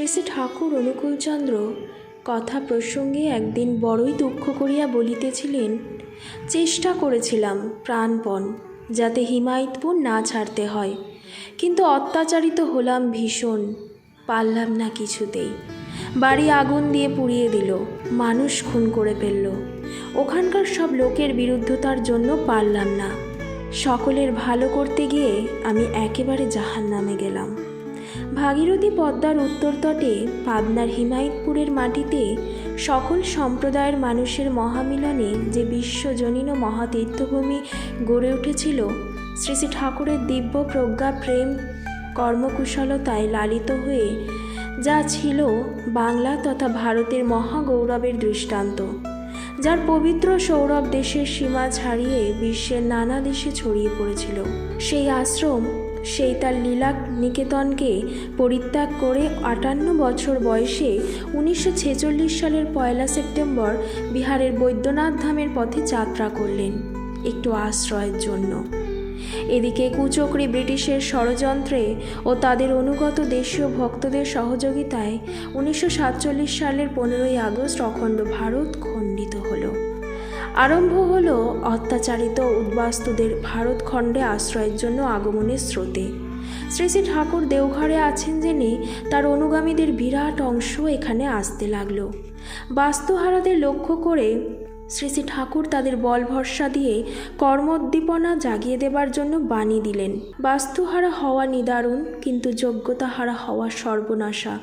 শ্রী শ্রী ঠাকুর অনুকূলচন্দ্র কথা প্রসঙ্গে একদিন বড়ই দুঃখ করিয়া বলিতেছিলেন, চেষ্টা করেছিলাম প্রাণপণ, যাতে হিমায়তপুর না ছাড়তে হয়, কিন্তু অত্যাচারিত হলাম ভীষণ, পারলাম না কিছুতেই। বাড়ি আগুন দিয়ে পুড়িয়ে দিল, মানুষ খুন করে ফেলল, ওখানকার সব লোকের বিরুদ্ধতার জন্য পারলাম না। সকলের ভালো করতে গিয়ে আমি একেবারে জাহান নামে গেলাম। ভাগীরথী পদ্মার উত্তর তটে পাবনার হিমায়তপুরের মাটিতে সকল সম্প্রদায়ের মানুষের মহামিলনে যে বিশ্বজনীন মহাতীর্থভূমি গড়ে উঠেছিল, শ্রী শ্রী ঠাকুরের দিব্য প্রজ্ঞা, প্রেম, কর্মকুশলতায় লালিত হয়ে যা ছিল বাংলা তথা ভারতের মহাগৌরবের দৃষ্টান্ত, যার পবিত্র সৌরভ দেশের সীমা ছাড়িয়ে বিশ্বের নানা দেশে ছড়িয়ে পড়েছিল। সেই আশ্রম সেই তার লীলা নিকেতনকে পরিত্যাগ করে আটান্ন বছর বয়সে উনিশশো ছেচল্লিশ সালের পয়লা সেপ্টেম্বর বিহারের বৈদ্যনাথ ধামের পথে যাত্রা করলেন একটু আশ্রয়ের জন্য। এদিকে কুচক্রি ব্রিটিশের ষড়যন্ত্রে ও তাদের অনুগত দেশীয় ভক্তদের সহযোগিতায় উনিশশো সাতচল্লিশ সালের পনেরোই আগস্ট অখণ্ড ভারত খণ্ডিত হলো। আরম্ভ হল অত্যাচারিত উদ্বাস্তুদের ভারতখণ্ডে আশ্রয়ের জন্য আগমনের স্রোতে। শ্রী শ্রী ঠাকুর দেওঘরে আছেন জেনে তার অনুগামীদের বিরাট অংশ এখানে আসতে লাগল। বাস্তুহারাদের লক্ষ্য করে শ্রী শ্রী ঠাকুর তাদের বল ভরসা দিয়ে কর্মোদ্দীপনা জাগিয়ে দেবার জন্য বাণী দিলেন। বাস্তুহারা হওয়া নিদারুণ, কিন্তু যোগ্যতাহারা হওয়া সর্বনাশা।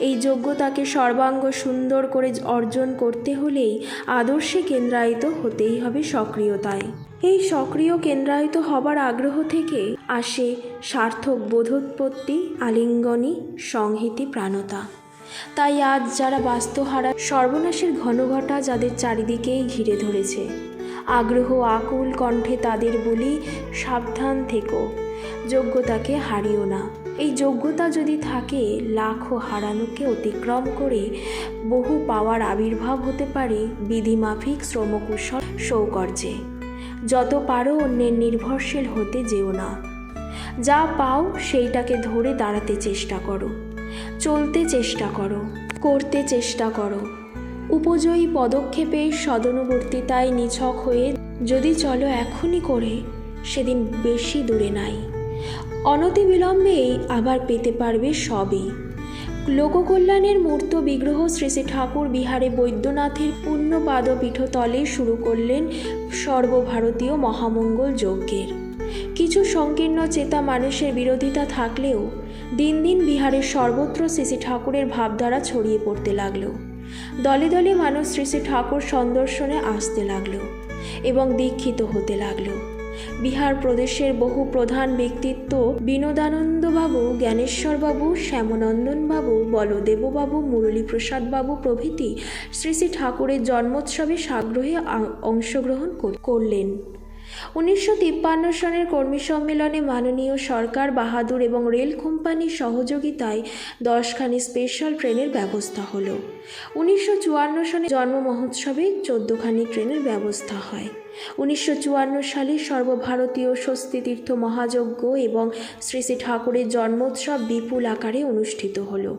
এই যোগ্যতাকে সর্বাঙ্গ সুন্দর করে অর্জন করতে হলেই আদর্শে কেন্দ্রায়িত হতেই হবে সক্রিয়তায়। এই সক্রিয় কেন্দ্রায়িত হবার আগ্রহ থেকে আসে সার্থক বোধোৎপত্তি, আলিঙ্গনী, সংহিতি, প্রাণতা। তাই আজ যারা বাস্তুহারা, সর্বনাশের ঘনঘটা যাদের চারিদিকেই ঘিরে ধরেছে। আগ্রহ আকুল কণ্ঠে তাদের বলি, সাবধান থেকো। যোগ্যতাকে হারিও না। এই যোগ্যতা যদি থাকে, লাখো হারানোকে অতিক্রম করে বহু পাওয়ার আবির্ভাব হতে পারে বিধিমাফিক শ্রমকুশল সৌকর্যে। যত পারো অন্যের নির্ভরশীল হতে যেও না। যা পাও সেইটাকে ধরে দাঁড়াতে চেষ্টা করো। চলতে চেষ্টা করো, করতে চেষ্টা করো। উপজয়ী পদক্ষেপে সদনুবর্তিতায় নিছক হয়ে যদি চলো এখনই করে, সেদিন বেশি দূরে নাই। অনতিবিলম্বেই আবার পেতে পারবে সবই। লোককল্যাণের মূর্ত বিগ্রহ শ্রী শ্রী ঠাকুর বিহারে বৈদ্যনাথের পুণ্যপাদ পীঠতলে শুরু করলেন সর্বভারতীয় মহামঙ্গল যজ্ঞের। কিছু সংকীর্ণ চেতা মানুষের বিরোধিতা থাকলেও দিন দিন বিহারের সর্বত্র শ্রী শ্রী ঠাকুরের ভাবধারা ছড়িয়ে পড়তে লাগল। দলে দলে মানুষ শ্রী শ্রী ঠাকুর সন্দর্শনে আসতে লাগল এবং দীক্ষিত হতে লাগল। বিহার প্রদেশের বহু প্রধান ব্যক্তিত্ব বিনোদানন্দবাবু, জ্ঞানেশ্বরবাবু, শ্যামনন্দনবাবু, বলদেববাবু মুরলীপ্রসাদ বাবু প্রভৃতি শ্রী শ্রী ঠাকুরের জন্মোৎসবে সাগ্রহে অংশগ্রহণ করলেন। উনিশশো তিপ্পান্ন সনের কর্মী সম্মেলনে মাননীয় সরকার, বাহাদুর এবং রেল কোম্পানির সহযোগিতায় দশখানি স্পেশাল ট্রেনের ব্যবস্থা হলো। উনিশশো চুয়ান্ন সনে জন্ম মহোৎসবে চোদ্দখানি ট্রেনের ব্যবস্থা হয়। উনিশশো চুয়ান্ন সালে সর্বভারতীয় স্বস্তিতীর্থ মহাযজ্ঞ এবং শ্রী শ্রী ঠাকুরের জন্মোৎসব বিপুল আকারে অনুষ্ঠিত হল।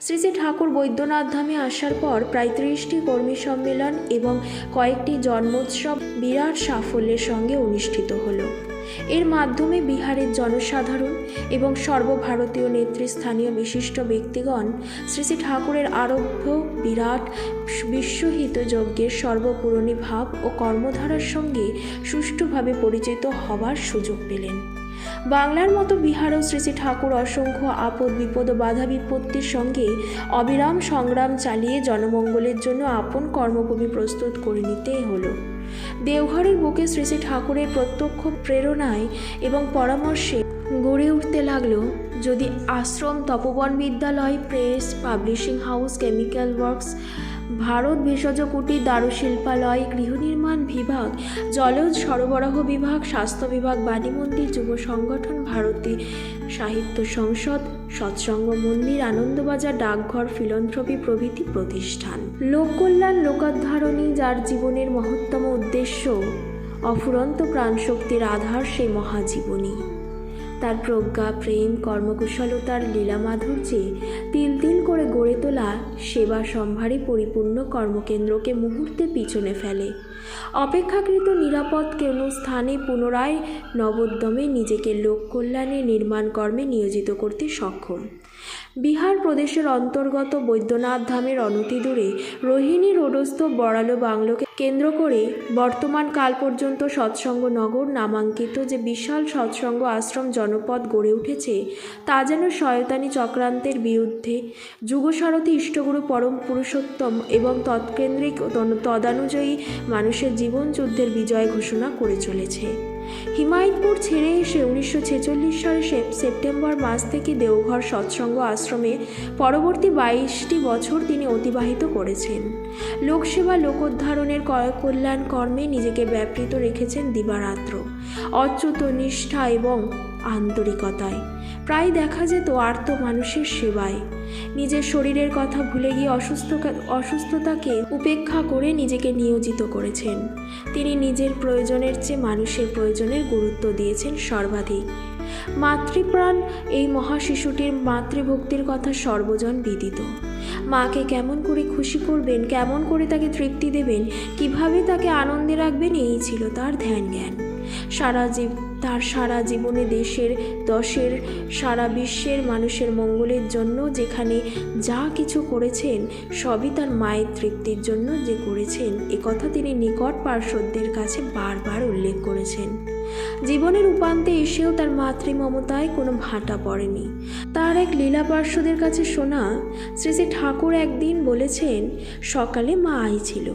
শ্রী শ্রী ঠাকুর বৈদ্যনাথ ধামে আসার পর প্রায় ত্রিশটি কর্মী সম্মেলন এবং কয়েকটি জন্মোৎসব বিরাট সাফল্যের সঙ্গে অনুষ্ঠিত হলো। এর মাধ্যমে বিহারের জনসাধারণ এবং সর্বভারতীয় নেতৃস্থানীয় বিশিষ্ট ব্যক্তিগণ শ্রী শ্রী ঠাকুরের আরব্ধ বিরাট, বিশ্বহিত যজ্ঞের সর্বপূরণী ভাব ও কর্মধারার সঙ্গে সুষ্ঠুভাবে পরিচিত হবার সুযোগ পেলেন। বাংলার মতো বিহারেও শ্রী শ্রী ঠাকুর অসংখ্য আপদ বিপদ ও বাধা বিপত্তির সঙ্গে অবিরাম সংগ্রাম চালিয়ে জনমঙ্গলের জন্য আপন কর্মভূমি প্রস্তুত করে নিতে হলো। দেওঘরের বুকে শ্রী শ্রী ঠাকুরের প্রত্যক্ষ প্রেরণায় এবং পরামর্শে গড়ে উঠতে লাগল, যদি আশ্রম তপবন বিদ্যালয়, press, publishing house, chemical works, Bharat ভেষজ কুটির দারুশিল্পালয় গৃহনির্মাণ বিভাগ, জলজ সরবরাহ বিভাগ, স্বাস্থ্য বিভাগ বাণী মন্দির যুব সংগঠন, ভারতী সাহিত্য সংসদ সৎসঙ্গ মন্দির, আনন্দবাজার, ডাকঘর, ফিলন্থ্রপি প্রভৃতি প্রতিষ্ঠান। লোককল্যাণ লোকাধারণী যার জীবনের মহত্তম উদ্দেশ্য অফুরন্ত প্রাণশক্তির আধার সেই মহাজীবনী। তার প্রজ্ঞা, প্রেম, কর্মকুশলতার লীলা মাধুর্যে তিল তিল করে তোলা সেবা সম্ভারে পরিপূর্ণ কর্মকেন্দ্রকে মুহূর্তে পিছনে ফেলে। অপেক্ষাকৃত নিরাপদ কোনো স্থানে পুনরায় নবোদ্যমে নিজেকে লোক কল্যাণে নির্মাণ কর্মে নিয়োজিত করতে সক্ষম। বিহার প্রদেশের অন্তর্গত বৈদ্যনাথ ধামের অনতি দূরে রোহিণী রোডস্থ বড়ালো বাংলোকে কেন্দ্র করে বর্তমান কাল পর্যন্ত সৎসঙ্গ নগর নামাঙ্কিত যে বিশাল সৎসঙ্গ আশ্রম জনপদ গড়ে উঠেছে, তা যেন শয়তানি চক্রান্তের বিরুদ্ধে যুগসারথী ইষ্টগুরু পরম পুরুষোত্তম এবং তৎকেন্দ্রিক তদানুযায়ী মানুষের জীবন যুদ্ধের বিজয় ঘোষণা করে চলেছে। হিমায়তপুর ছেড়ে এসে উনিশশো ছেচল্লিশ সালে সেপ- সেপ্টেম্বর মাস থেকে দেওঘর সৎসঙ্গ আশ্রমে পরবর্তী বাইশটি বছর তিনি অতিবাহিত করেছেন। লোকসেবা, লোকোদ্ধারণের কল্যাণ কর্মে নিজেকে ব্যাপৃত রেখেছেন দিবারাত্র। অচ্যুত নিষ্ঠা এবং আন্তরিকতায়। প্রায় দেখা যেত আর্ত মানুষের সেবায়। নিজের শরীরের কথা ভুলে গিয়ে অসুস্থ অসুস্থতাকে উপেক্ষা করে নিজেকে নিয়োজিত করেছেন। তিনি নিজের প্রয়োজনের চেয়ে মানুষের প্রয়োজনের গুরুত্ব দিয়েছেন সর্বাধিক। মাতৃপ্রাণ এই মহাশিশুটির মাতৃভক্তির কথা সর্বজন বিদিত। মাকে কেমন করে খুশি করবেন, কেমন করে তাকে তৃপ্তি দেবেন, কীভাবে তাকে আনন্দে রাখবেন, এই ছিল তার ধ্যান জ্ঞান সারা জীব তার সারা জীবনে দেশের, দশের, সারা বিশ্বের মানুষের মঙ্গলের জন্য যেখানে যা কিছু করেছেন, সবই তার মায়ের তৃপ্তির জন্য যে করেছেন। এ কথা তিনি নিকট পার্শ্বদের কাছে বারবার উল্লেখ করেছেন। জীবনের উপান্তে এসেও তার মাতৃ মমতায় কোনো ভাটা পড়েনি। তার এক লীলা পার্শ্বদের কাছে শোনা শ্রী শ্রী ঠাকুর একদিন বলেছেন, সকালে মা আইছিল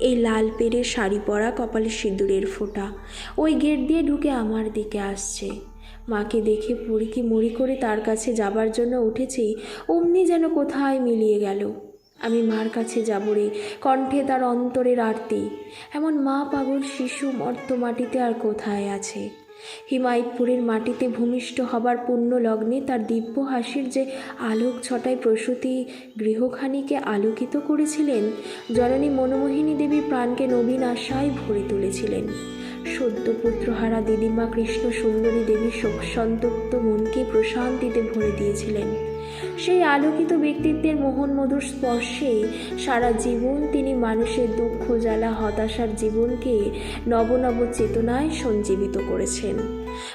এই লাল পেরে শাড়ি পরা কপালে সিঁদুরের ফোঁটা। ওই গেট দিয়ে ঢুকে আমার দিকে আসছে। মাকে দেখে পড়ি মরি করে তার কাছে যাবার জন্য উঠেছি, অমনি যেন কোথায় মিলিয়ে গেল। আমি মার কাছে যাব রে, কণ্ঠে তার অন্তরের আরতি। এমন মা পাগল শিশু মর্ত মাটিতে আর কোথায় আছে? হিমায়তপুরের মাটিতে ভূমিষ্ঠ হবার পূর্ণ লগ্নে তার দিব্য হাসির যে আলোক ছটায় প্রসূতি গৃহখানিকে আলোকিত করেছিলেন, জননী মনোমোহিনী দেবী প্রাণকে নবীন আশায় ভরে তুলেছিলেন। সদ্য পুত্রহারা দিদিমা কৃষ্ণ সুন্দরী দেবী শোক সন্তপ্ত মনকে প্রশান্তিতে ভরে দিয়েছিলেন। সেই আলোকিত ব্যক্তিত্বের মোহন মধুর স্পর্শে সারা জীবন তিনি মানুষের দুঃখ, জ্বালা, হতাশার জীবনকে নবনব চেতনায় সঞ্জীবিত করেছেন।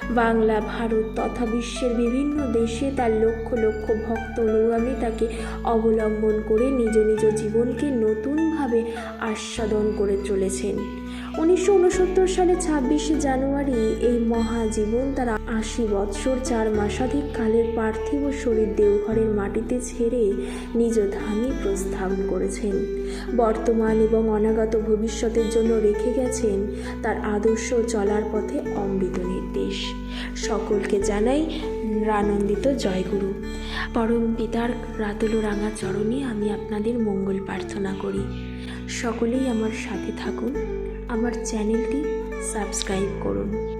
বাংলা, ভারত তথা বিশ্বের বিভিন্ন দেশে তার লক্ষ লক্ষ ভক্ত অনুগামী তাকে অবলম্বন করে নিজ নিজ জীবনকে নতুনভাবে আস্বাদন করে চলেছেন। উনিশশো উনসত্তর সালে ছাব্বিশে জানুয়ারি এই মহাজীবন তার আশি বৎসর, চার মাসাধিক কালের পার্থিব শরীর দেওঘরের মাটিতে ছেড়ে নিজ ধামে প্রস্থান করেছেন। বর্তমান এবং অনাগত ভবিষ্যতের জন্য রেখে গেছেন তার আদর্শ চলার পথে অমৃত নির্দেশ সকলকে জানাই আনন্দিত জয়গুরু। পরম পিতার রাতুলো রাঙা চরণে আমি আপনাদের মঙ্গল প্রার্থনা করি। সকলেই আমার সাথে থাকুন। আমার চ্যানেলটি সাবস্ক্রাইব করুন।